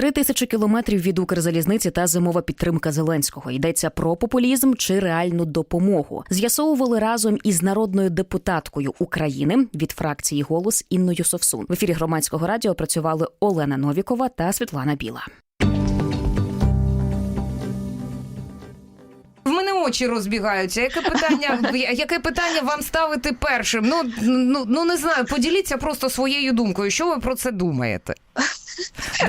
Три тисячі кілометрів від Укрзалізниці та зимова підтримка Зеленського. Йдеться про популізм чи реальну допомогу. З'ясовували разом із народною депутаткою України від фракції голос Інною Совсун. В ефірі громадського радіо працювали Олена Новікова та Світлана Біла. В мене очі розбігаються. Яке питання, яке питання вам ставити першим? Ну, ну, ну не знаю, поділіться просто своєю думкою. Що ви про це думаєте?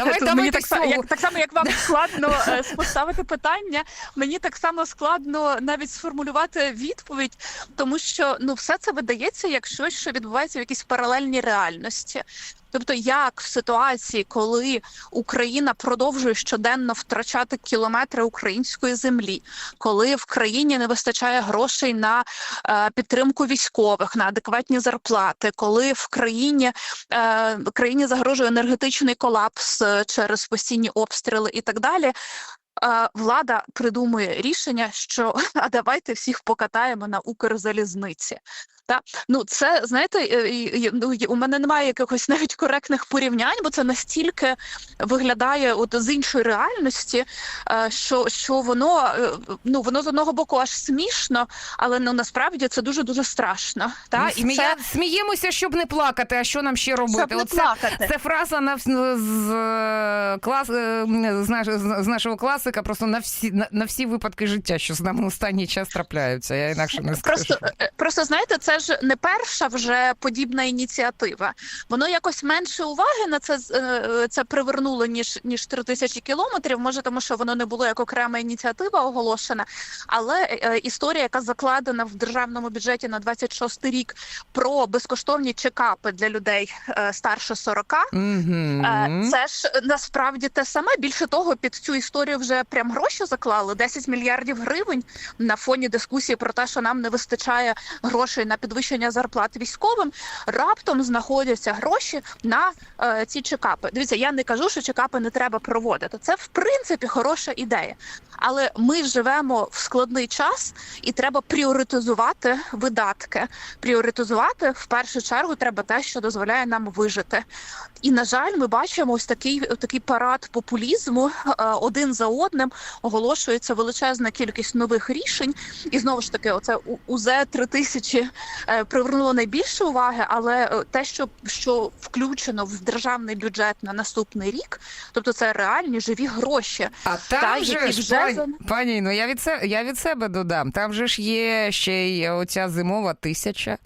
Давай, Тут мені так, само, як, так само, як вам складно е, поставити питання, мені так само складно навіть сформулювати відповідь, тому що ну все це видається як щось, що відбувається в якійсь паралельній реальності. Тобто, як в ситуації, коли Україна продовжує щоденно втрачати кілометри української землі, коли в країні не вистачає грошей на е, підтримку військових, на адекватні зарплати, коли в країні е, країні загрожує енергетичний колапс е, через постійні обстріли і так далі. е, Влада придумує рішення, що а давайте всіх покатаємо на Укрзалізниці. Та ну це знаєте, е, ну у мене немає якихось навіть коректних порівнянь, бо це настільки виглядає от з іншої реальності, е, що, що воно е, ну воно з одного боку аж смішно, але ну насправді це дуже дуже страшно. Та Ну, і смія- це Сміємося, щоб не плакати. А що нам ще робити? щоб не Оце- плакати. Це фраза на з, клас з, наш, з нашого класика, просто на всі на, на всі випадки життя, що з нами останній час трапляються. Я інакше не скажу. Просто, просто знаєте, це ж не перша вже подібна ініціатива. Воно якось менше уваги на це е, це привернуло ніж ніж три тисячі кілометрів. Може, тому що воно не було як окрема ініціатива оголошена. Але е, історія, яка закладена в державному бюджеті на 26 рік про безкоштовні чекапи для людей е, старше 40, Мгм. Е, Це ж насправді те саме. Більше того, під цю історію вже прям гроші заклали 10 мільярдів гривень на фоні дискусії про те, що нам не вистачає грошей на підвищення зарплат військовим. Раптом знаходяться гроші на е, ці чекапи. Дивіться, я не кажу, що чекапи не треба проводити. Це в принципі хороша ідея. Але ми живемо в складний час, і треба пріоритизувати видатки. Пріоритизувати в першу чергу треба те, що дозволяє нам вижити. І на жаль, ми бачимо ось такий такий парад популізму. Е, Один за одним оголошується величезна кількість нових рішень. І знову ж таки, оце УЗ 3000 е, привернуло найбільше уваги, але е, те, що, що включено в державний бюджет на наступний рік, тобто це реальні живі гроші. А там Та, же які ж, вже пані, пані, ну я від себе, я від себе додам. Там же ж є ще й оця зимова тисяча.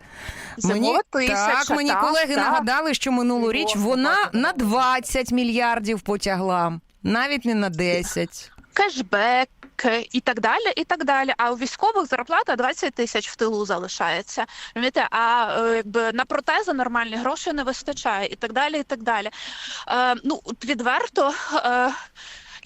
Зимова мені, тисяча, так, мені так, колеги так. нагадали, що минулу річ вона Господи. на 20 мільярдів потягла, навіть не на 10. кешбек і так далі, і так далі. А у військових зарплата 20 тисяч в тилу залишається. Розумієте? А е, якби на протези нормальні грошей не вистачає, і так далі, і так далі. Е, ну відверто. Е,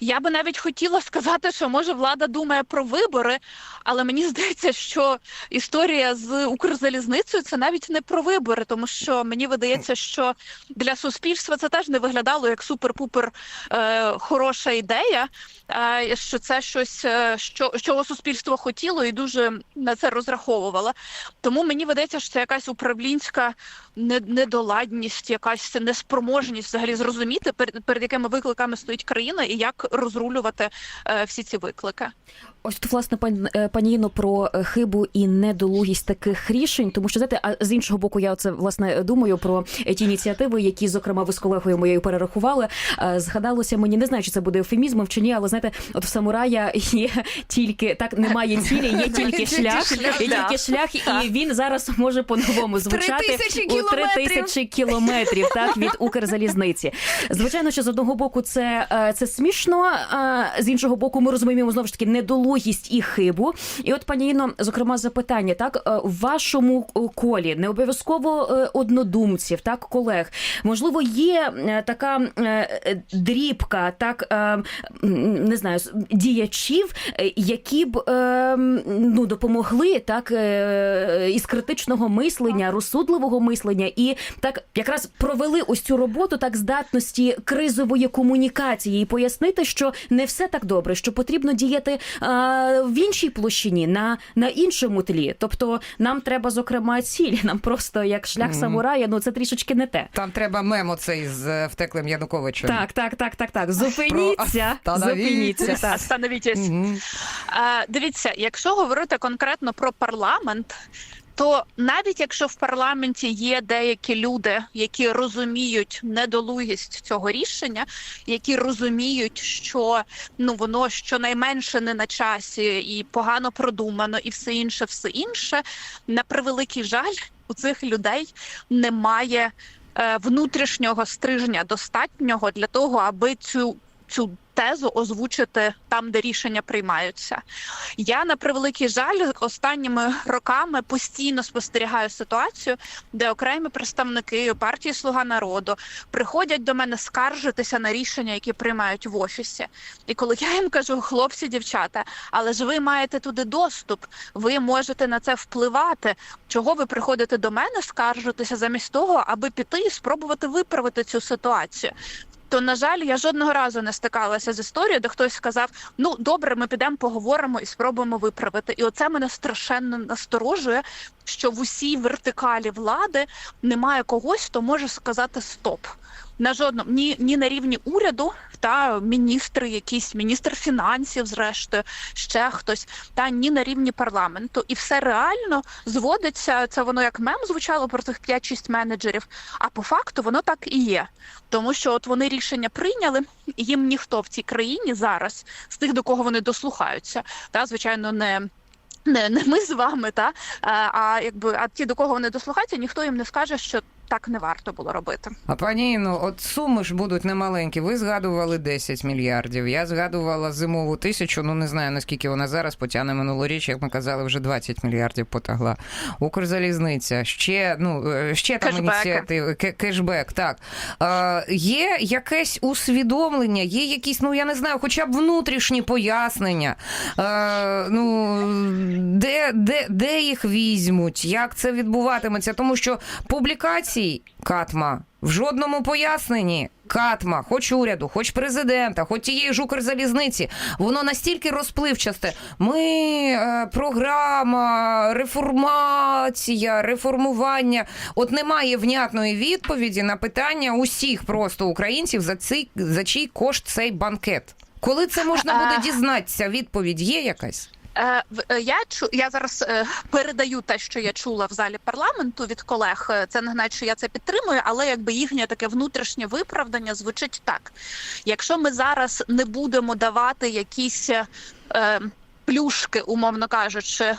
я би навіть хотіла сказати, що може влада думає про вибори, але мені здається, що історія з Укрзалізницею це навіть не про вибори, тому що мені видається, що для суспільства це теж не виглядало як супер-пупер е, хороша ідея, е, що це щось, е, що, чого суспільство хотіло і дуже на це розраховувало. Тому мені видається, що це якась управлінська не- недоладність, якась неспроможність взагалі зрозуміти, перед, перед якими викликами стоїть країна і як розрулювати е, всі ці виклики. Ось тут, власне, пан е, пані Інно, про е, хибу і недолугість таких рішень, тому що знаєте, а з іншого боку, я оце власне думаю про ті ініціативи, які, зокрема, ви з колегою моєю перерахували. Згадалося мені, не знаю, чи це буде ефемізмом чи ні, але знаєте, от в самурая є тільки так, немає цілі, є тільки шлях, є тільки шлях, і він зараз може по-новому звучати у три тисячі кілометрів так від Укрзалізниці. Звичайно, що з одного боку це, це смішно, а з іншого боку, ми розуміємо знову ж таки недолугість і хибу. І от пані Інно, зокрема, запитання так е, в вашому е, колі не обов'язково е, однодумців, так колег. Можливо, є така дрібка, так не знаю, діячів, які б ну допомогли так із критичного мислення, розсудливого мислення, і так якраз провели ось цю роботу так здатності кризової комунікації і пояснити, що не все так добре, що потрібно діяти е, в іншій площині, на, на іншому тлі. Тобто нам треба, зокрема, ціль. Нам просто як шлях самурая, ну це трішечки не те. Там треба мемо цей з е, втеклим Януковичем. Так, так, так, так, так. Зупиніться, остановіться. зупиніться. Так. Остановітесь. Дивіться, якщо говорити конкретно про парламент. То навіть якщо в парламенті є деякі люди, які розуміють недолугість цього рішення, які розуміють, що ну воно щонайменше не на часі і погано продумано, і все інше, все інше, на превеликий жаль, у цих людей немає е, внутрішнього стрижня достатнього для того, аби цю, цю тезу озвучити там, де рішення приймаються. Я на превеликий жаль останніми роками постійно спостерігаю ситуацію, де окремі представники партії Слуга народу приходять до мене скаржитися на рішення, які приймають в офісі. І коли я їм кажу, хлопці, дівчата, але ж ви маєте туди доступ, ви можете на це впливати. Чого ви приходите до мене скаржитися замість того, аби піти і спробувати виправити цю ситуацію? То на жаль, я жодного разу не стикалася з історією, де хтось сказав: ну добре, ми підемо, поговоримо і спробуємо виправити. І оце мене страшенно насторожує, що в усій вертикалі влади немає когось, хто може сказати стоп. На жодному ні, ні на рівні уряду та міністри, якісь міністр фінансів, зрештою, ще хтось, та ні на рівні парламенту. І все реально зводиться. Це воно як мем звучало про цих 5-6 менеджерів. А по факту воно так і є. Тому що от вони рішення прийняли, їм ніхто в цій країні зараз з тих, до кого вони дослухаються, та звичайно не. Не, не ми з вами, та а якби а ті, до кого вони дослухаються, ніхто їм не скаже, що так не варто було робити. А пані Інно, от суми ж будуть немаленькі. Ви згадували 10 мільярдів. Я згадувала зимову тисячу. Ну не знаю наскільки вона зараз потягне минулоріч, як ми казали, вже 20 мільярдів потягла. Укрзалізниця, ще ну е, ще там Кешбеки. ініціативи, кешбек. Так е, є якесь усвідомлення, є якісь, ну я не знаю, хоча б внутрішні пояснення. Е, ну де, де, де їх візьмуть, як це відбуватиметься, тому що публікацій Катма в жодному поясненні. Катма, хоч уряду, хоч президента, хоч тієї ж Укрзалізниці, воно настільки розпливчасте. Ми е, програма, реформація, реформування. От немає внятної відповіді на питання усіх просто українців за цей за чий кошт цей банкет. Коли це можна буде дізнатися? Відповідь є якась? Е, е, я чу я зараз е, передаю те, що я чула в залі парламенту від колег. Це не значить, що я це підтримую, але якби їхнє таке внутрішнє виправдання звучить так: якщо ми зараз не будемо давати якісь. Плюшки, умовно кажучи, е,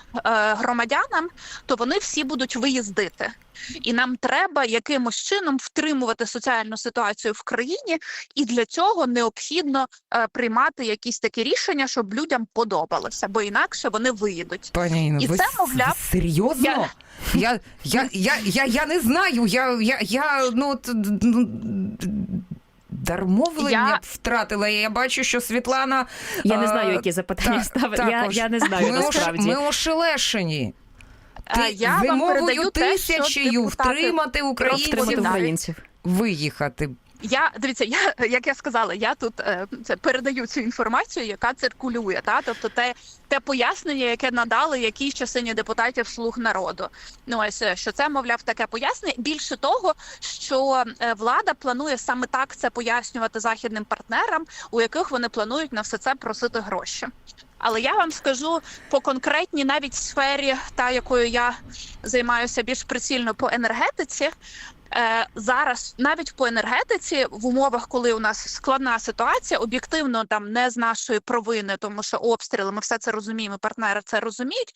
громадянам, то вони всі будуть виїздити, і нам треба якимось чином втримувати соціальну ситуацію в країні, і для цього необхідно е, приймати якісь такі рішення, щоб людям подобалося, бо інакше вони виїдуть. Пані Інно, І ви це, мовляв, серйозно? я- Я, я, я, я, я не знаю. Я, я, я ну, дармовлення Я- б втратила. Я бачу, що Світлана. Я не знаю, які запитання так, ставити. Я, також. я не знаю ми, насправді. ми ошелешені. Е, Ти я вам те, що тисячею втримати Втримати українців втримати українців. виїхати. Я дивіться, я як я сказала, я тут е, це передаю цю інформацію, яка циркулює. Та тобто, те, те пояснення, яке надали якійсь частині депутатів слуг народу. Ну ось е, що це мовляв таке пояснення. Більше того, що е, влада планує саме так це пояснювати західним партнерам, у яких вони планують на все це просити гроші. Але я вам скажу по конкретній навіть сфері, та якою я займаюся більш прицільно по енергетиці. Е, зараз навіть по енергетиці в умовах, коли у нас складна ситуація, об'єктивно там не з нашої провини, тому що обстріли, ми все це розуміємо, партнери це розуміють.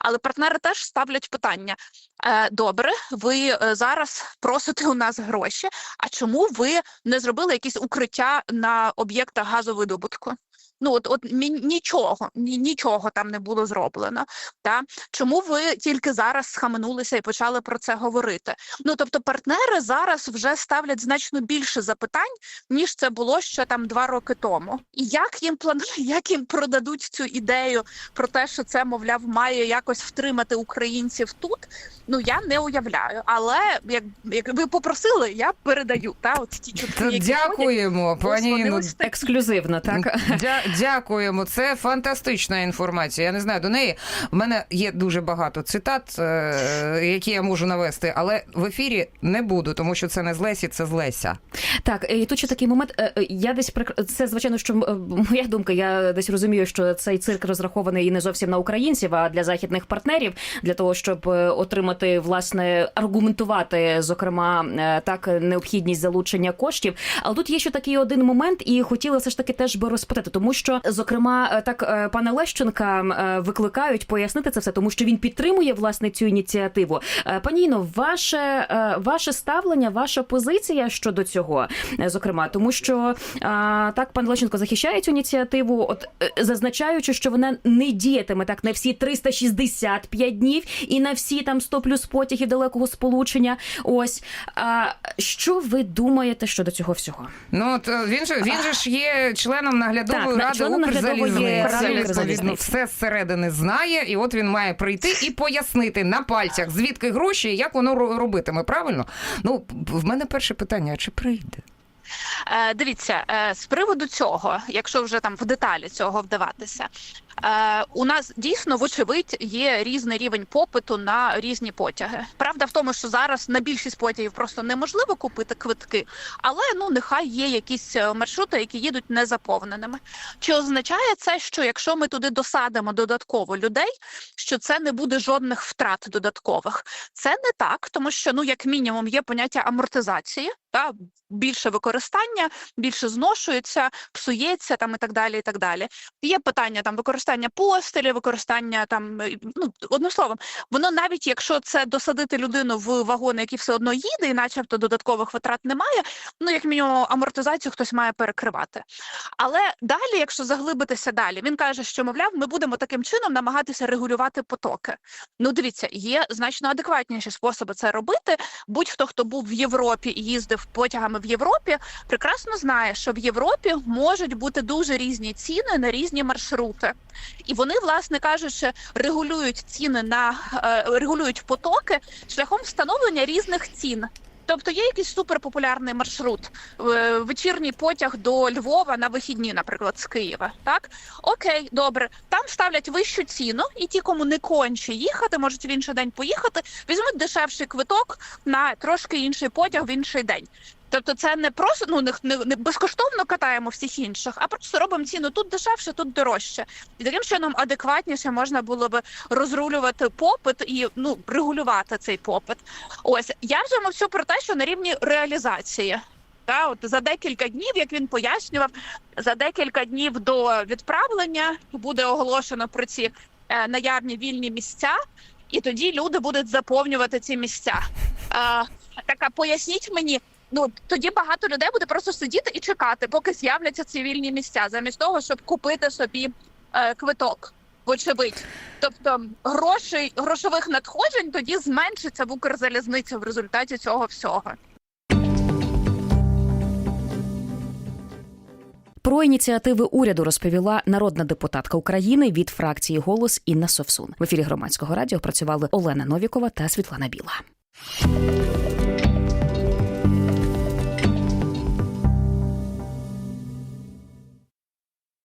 Але партнери теж ставлять питання: е, добре, ви е, зараз просите у нас гроші. А чому ви не зробили якісь укриття на об'єктах газовидобутку? Ну от, от нічого, ні, нічого там не було зроблено. Та чому ви тільки зараз схаменулися і почали про це говорити? Ну тобто, партнери зараз вже ставлять значно більше запитань, ніж це було ще там два роки тому. І як їм план... як їм продадуть цю ідею про те, що це мовляв має якось втримати українців тут? Ну я не уявляю. Але як, як ви попросили, я передаю та от ті чутки, які. Дякуємо, Ось пані. Ексклюзивно, так Дя- дякуємо. Це фантастична інформація. Я не знаю, до неї в мене є дуже багато цитат, е, які я можу навести, але в ефірі не буду, тому що це не з Лесі, це з Леся. Так, і тут ще такий момент. е, е, Я десь це звичайно, що моя думка. Я десь розумію, що цей цирк розрахований і не зовсім на українців, а для західних партнерів, для того, щоб отримати власне аргументувати, зокрема, так необхідність залучення коштів. Але тут є ще такий один момент, і хотіла все ж таки теж би розпитати, тому що зокрема, е, так е, пана Лещенка е, викликають пояснити це все, тому що він підтримує власне цю ініціативу. Е, Пані Іно, ваше, ваше ставлення, ваша позиція щодо цього, зокрема, тому що так пан Лещенко захищає цю ініціативу, от зазначаючи, що вона не діятиме так на всі 365 днів і на всі там 100 плюс потягів далекого сполучення. Ось а що ви думаєте щодо цього всього? Ну от він же він же ж є членом наглядової Так, ради Укрзалізниці. Все зсередини знає, і от він має прийти і пояснити на пальцях, звідки гроші, і як воно ро- робитиме. Правильно? Ну в мене перше питання: а чи прийде? Е, дивіться, е, з приводу цього, якщо вже там в деталі цього вдаватися, е, у нас дійсно, вочевидь, є різний рівень попиту на різні потяги. Правда в тому, що зараз на більшість потягів просто неможливо купити квитки, але ну нехай є якісь маршрути, які їдуть незаповненими. Чи означає це, що якщо ми туди досадимо додатково людей, що це не буде жодних втрат додаткових? Це не так, тому що ну як мінімум є поняття амортизації, та більше використання, більше зношується, псується там і так далі. І так далі. Є питання там використання постелі, використання там е, ну одним словом, воно навіть якщо це досадити людину в вагон, який все одно їде, і начебто додаткових витрат немає. Ну як мінімум амортизацію хтось має перекривати. Але далі, якщо заглибитися далі, він каже, що мовляв, ми будемо таким чином намагатися регулювати потоки. Ну, дивіться, є значно адекватніші способи це робити. Будь-хто, хто був в Європі і їздив потягами в Європі, прекрасно знає, що в Європі можуть бути дуже різні ціни на різні маршрути, і вони, власне кажучи, регулюють ціни на е, регулюють потоки шляхом встановлення різних цін. Тобто є якийсь суперпопулярний маршрут, е, вечірній потяг до Львова на вихідні, наприклад, з Києва. Так окей, добре. Там ставлять вищу ціну, і ті, кому не конче їхати, можуть в інший день поїхати, візьмуть дешевший квиток на трошки інший потяг в інший день. Тобто, це не просто ну не, не, безкоштовно катаємо всіх інших, а просто робимо ціну тут дешевше, тут дорожче. І таким чином адекватніше можна було би розрулювати попит і ну регулювати цей попит. Ось я вже мовчу про те, що на рівні реалізації. Та от за декілька днів, як він пояснював, за декілька днів до відправлення буде оголошено про ці е, наявні вільні місця, і тоді люди будуть заповнювати ці місця. Е, така поясніть мені. Ну тоді багато людей буде просто сидіти і чекати, поки з'являться ці вільні місця, замість того, щоб купити собі е, квиток. Вочевидь, тобто грошей грошових надходжень тоді зменшиться в Укрзалізниці в результаті цього всього. Про ініціативи уряду розповіла народна депутатка України від фракції Голос Інна Совсун. В ефірі громадського радіо працювали Олена Новікова та Світлана Біла.